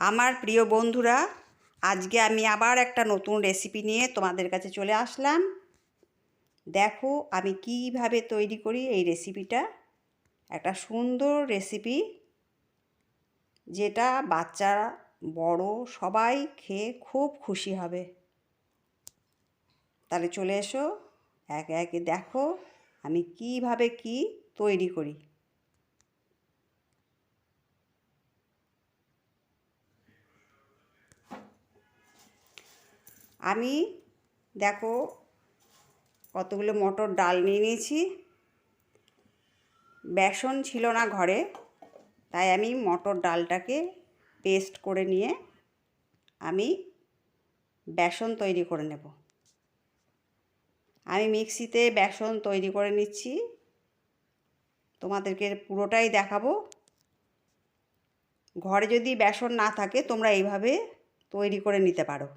আমার প্রিয় বন্ধুরা, আজকে আমি আবার একটা নতুন রেসিপি নিয়ে তোমাদের কাছে চলে আসলাম। দেখো আমি কীভাবে তৈরি করি এই রেসিপিটা একটা সুন্দর রেসিপি যেটা বাচ্চারা বড় সবাই খেয়ে খুব খুশি হবে। তাহলে চলে এসো, একে একে দেখো আমি কীভাবে কি তৈরি করি। আমি দেখো কতগুলো মটর ডাল নিয়ে নিয়েছি। বেসন ছিল না ঘরে, তাই আমি মটর ডালটাকে পেস্ট করে নিয়ে আমি বেসন তৈরি করে নেব। আমি মিক্সিতে বেসন তৈরি করে নিচ্ছি। তোমাদেরকে পুরোটাই দেখাবো। ঘরে যদি বেসন না থাকে, তোমরা এইভাবে তৈরি করে নিতে পারো।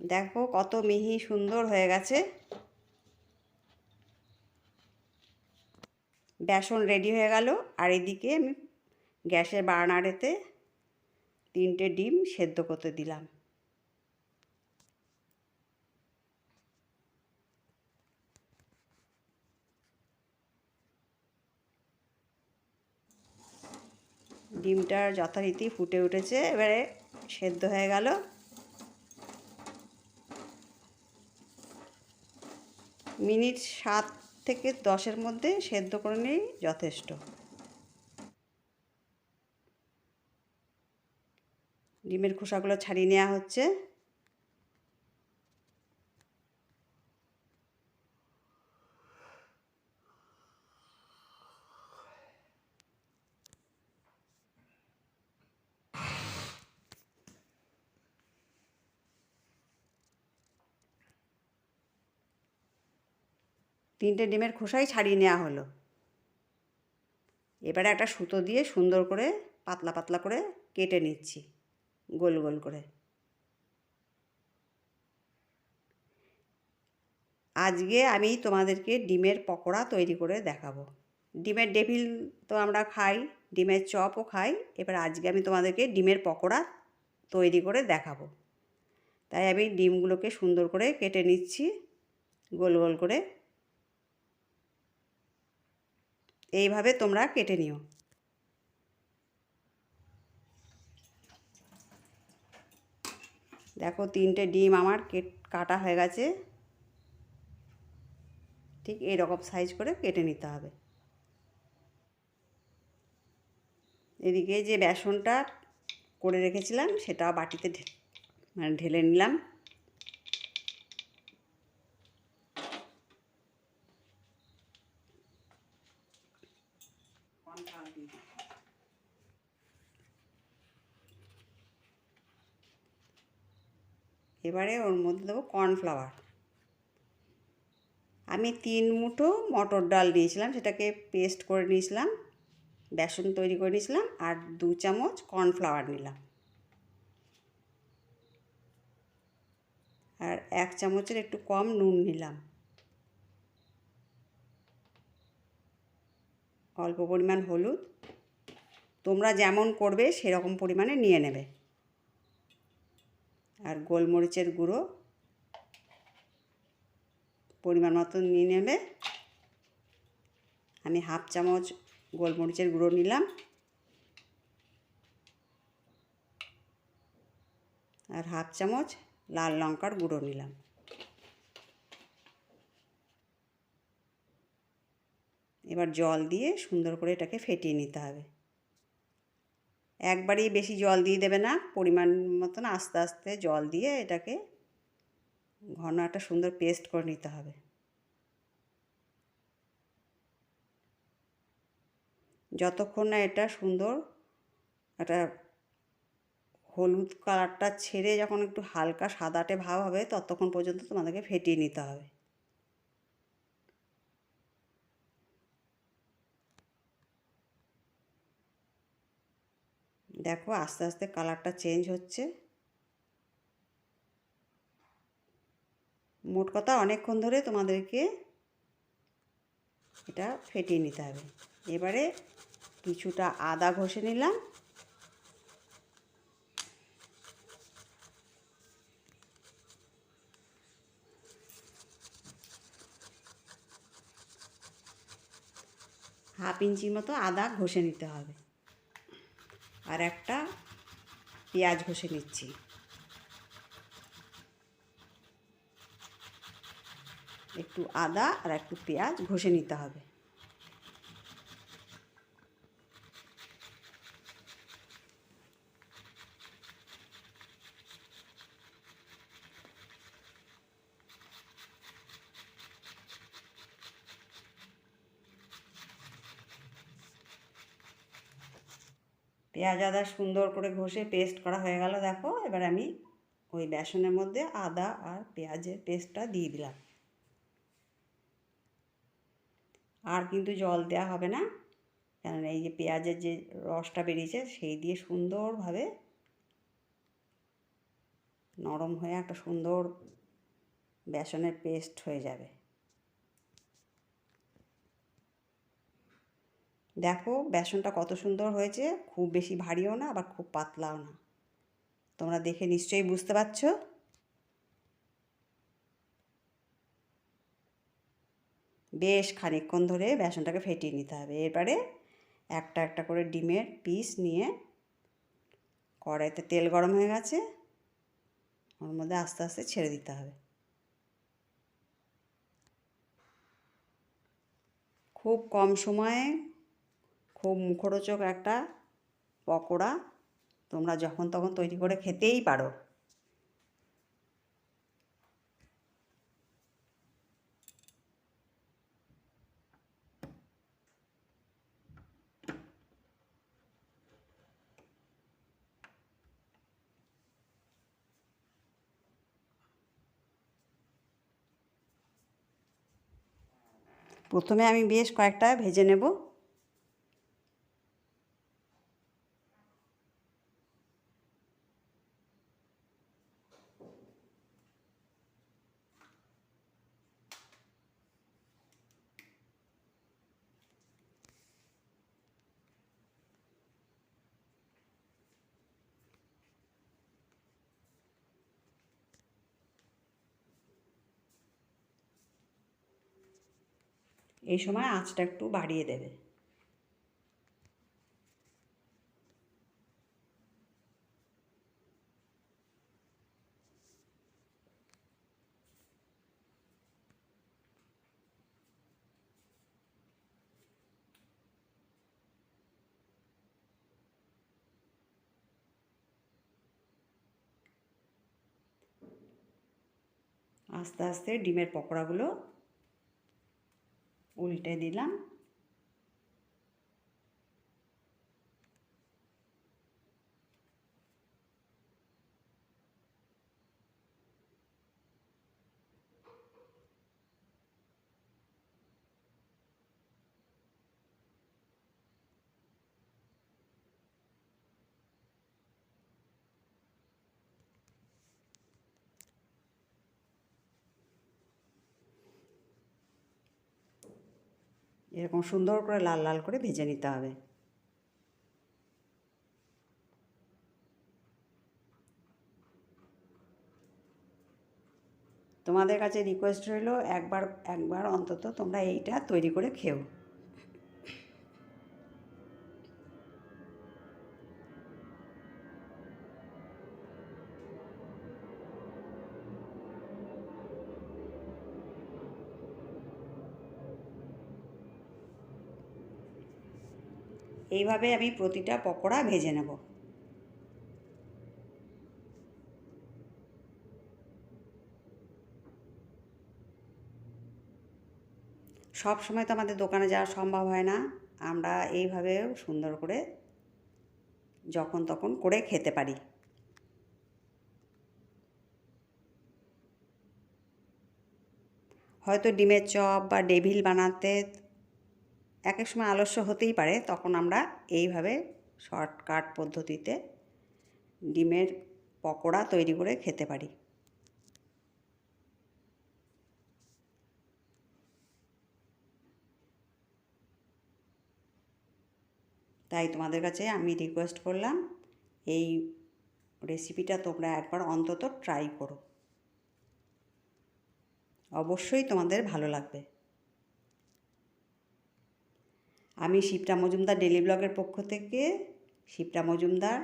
দেখো কত মিহি সুন্দর হয়ে গেছে। বেসন রেডি হয়ে গেল। আর এদিকে আমি গ্যাসের বার্নারেতে তিনটে ডিম সেদ্ধ করতে দিলাম। ডিমটার যথারীতি ফুটে উঠেছে, এবারে সেদ্ধ হয়ে গেল। মিনিট সাত থেকে দশের মধ্যে সেদ্ধ করে নিই যথেষ্ট। ডিমের খোসাগুলো ছাড়িয়ে নেওয়া হচ্ছে। তিনটে ডিমের খোসাই ছাড়িয়ে নেওয়া হলো। এবারে একটা সুতো দিয়ে সুন্দর করে পাতলা পাতলা করে কেটে নিচ্ছি, গোল গোল করে। আজকে আমি তোমাদেরকে ডিমের পকোড়া তৈরি করে দেখাবো। ডিমের ডেভিল তো আমরা খাই, ডিমের চপও খাই, এবার আজকে আমি তোমাদেরকে ডিমের পকোড়া তৈরি করে দেখাবো। তাই আমি ডিমগুলোকে সুন্দর করে কেটে নিচ্ছি, গোল গোল করে। এইভাবে তোমরা কেটে নিও। দেখো তিনটে ডিম আমার কেট হয়ে গেছে। ঠিক এরকম সাইজ করে কেটে নিতে হবে। এদিকে যে বেসনটা করে রেখেছিলাম সেটা বাটিতে মানে ঢেলে নিলাম। এবারে ওর মধ্যে দেবো কর্নফ্লাওয়ার। আমি তিন মুঠো মটর ডাল নিয়েছিলাম, সেটাকে পেস্ট করে নিয়েছিলাম, বেসন তৈরি করে নিয়েছিলাম, আর দু চামচ কর্নফ্লাওয়ার নিলাম। আর এক চামচের একটু কম নুন নিলাম। অল্প পরিমাণ হলুদ। তোমরা যেমন করবে, সেরকম পরিমাণে নিয়ে নেবে। আর গোলমরিচের গুঁড়ো পরিমাণ মতো নিয়ে নেবে। আমি হাফ চামচ গোলমরিচের গুঁড়ো নিলাম। আর হাফ চামচ লাল লঙ্কার গুঁড়ো নিলাম। এবার জল দিয়ে সুন্দর করে এটাকে ফেটিয়ে নিতে হবে। একবারেই বেশি জল দিয়ে দেবে না, পরিমাণ মতন আস্তে আস্তে জল দিয়ে এটাকে ঘন একটা সুন্দর পেস্ট করে নিতে হবে। যতক্ষণ না এটা সুন্দর একটা হলুদ কালারটা ছেড়ে যখন একটু হালকা সাদাটে ভাব হবে, ততক্ষণ পর্যন্ত তোমাদেরকে ফেটিয়ে নিতে হবে। দেখো আস্তে আস্তে কালারটা চেঞ্জ হচ্ছে। মোট কথা অনেকক্ষণ ধরে তোমাদেরকে এটা ফেটিয়ে নিতে হবে। এবারে কিছুটা আদা ঘষে নিলাম। হাফ ইঞ্চির মতো আদা ঘষে নিতে হবে। আর একটা পেঁয়াজ ঘষে নিচ্ছি। একটু আদা আর একটু পেঁয়াজ ঘষে নিতে হবে। পেঁয়াজ আদা সুন্দর করে ঘষে পেস্ট করা হয়ে গেল, দেখো। এবার আমি ওই বেসনের মধ্যে আদা আর পেঁয়াজের পেস্টটা দিয়ে দিলাম। আর কিন্তু জল দেওয়া হবে না কেননা এই যে পেঁয়াজের যে রসটা বেরিয়েছে, সেই দিয়ে সুন্দরভাবে নরম হয়ে একটা সুন্দর বেসনের পেস্ট হয়ে যাবে। দেখো বেসনটা কত সুন্দর হয়েছে। খুব বেশি ভারীও না, আবার খুব পাতলাও না। তোমরা দেখে নিশ্চয়ই বুঝতে পারছ। বেশ খানিকক্ষণ ধরে বেসনটাকে ফেটিয়ে নিতে হবে। এরপরে একটা একটা করে ডিমের পিস নিয়ে কড়াইতে তেল গরম হয়ে গেছে, ওর মধ্যে আস্তে আস্তে ছেড়ে দিতে হবে। খুব কম সময়ে খুব মুখরোচক একটা পকোড়া তোমরা যখন তখন তৈরি করে খেতেই পারো। প্রথমে আমি বেশ কয়েকটা ভেজে নেব। এই সময় আঁচটা একটু বাড়িয়ে দেবে। আস্তে আস্তে ডিমের পকোড়াগুলো উল্টে দিলাম। এরকম সুন্দর করে লাল লাল করে ভেজে নিতে হবে। তোমাদের কাছে রিকোয়েস্ট রইল, একবার একবার অন্তত তোমরা এইটা তৈরি করে খেও। এইভাবে আমি প্রতিটা পকোড়া ভেজে নেব। সব সময় তো আমাদের দোকানে যাওয়া সম্ভব হয় না। আমরা এইভাবেও সুন্দর করে যখন তখন করে খেতে পারি। হয়তো ডিমের চপ বা ডেভিল বানাতে এক এক সময় আলস্য হতেই পারে, তখন আমরা এইভাবে শর্টকাট পদ্ধতিতে ডিমের পকোড়া তৈরি করে খেতে পারি। তাই তোমাদের কাছে আমি রিকোয়েস্ট করলাম, এই রেসিপিটা তোমরা একবার অন্তত ট্রাই করো। অবশ্যই তোমাদের ভালো লাগবে। আমি শিপ্রা মজুমদার ডেলি ব্লগের পক্ষ থেকে শিপ্রা মজুমদার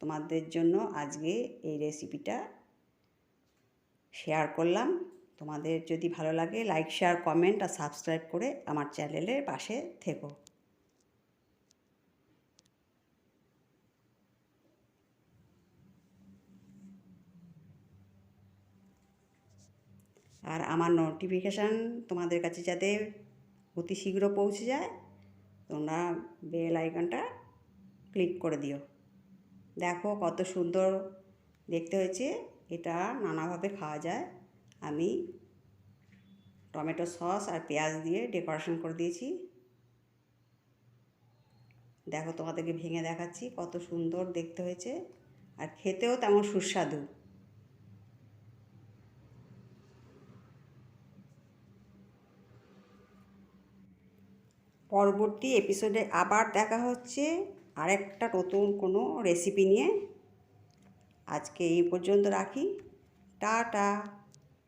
তোমাদের জন্য আজকে এই রেসিপিটা শেয়ার করলাম। তোমাদের যদি ভালো লাগে লাইক শেয়ার কমেন্ট আর সাবস্ক্রাইব করে আমার চ্যানেলের পাশে থেকো। আর আমার নোটিফিকেশান তোমাদের কাছে যাতে অতি শীঘ্র পৌঁছে যায় তোমরা বেল আইকনটা ক্লিক করে দিও। দেখো কত সুন্দর দেখতে হয়েছে। এটা নানাভাবে খাওয়া যায়। আমি টমেটো সস আর পেঁয়াজ দিয়ে ডেকোরেশন করে দিয়েছি। দেখো তোমাদেরকে ভেঙে দেখাচ্ছি কত সুন্দর দেখতে হয়েছে। আর খেতেও তেমন সুস্বাদু। পরবর্তী এপিসোডে আবার দেখা হচ্ছে। আরেকটা নতুন কোনো রেসিপি নিয়ে। আজকে এই পর্যন্ত রাখি। টাটা।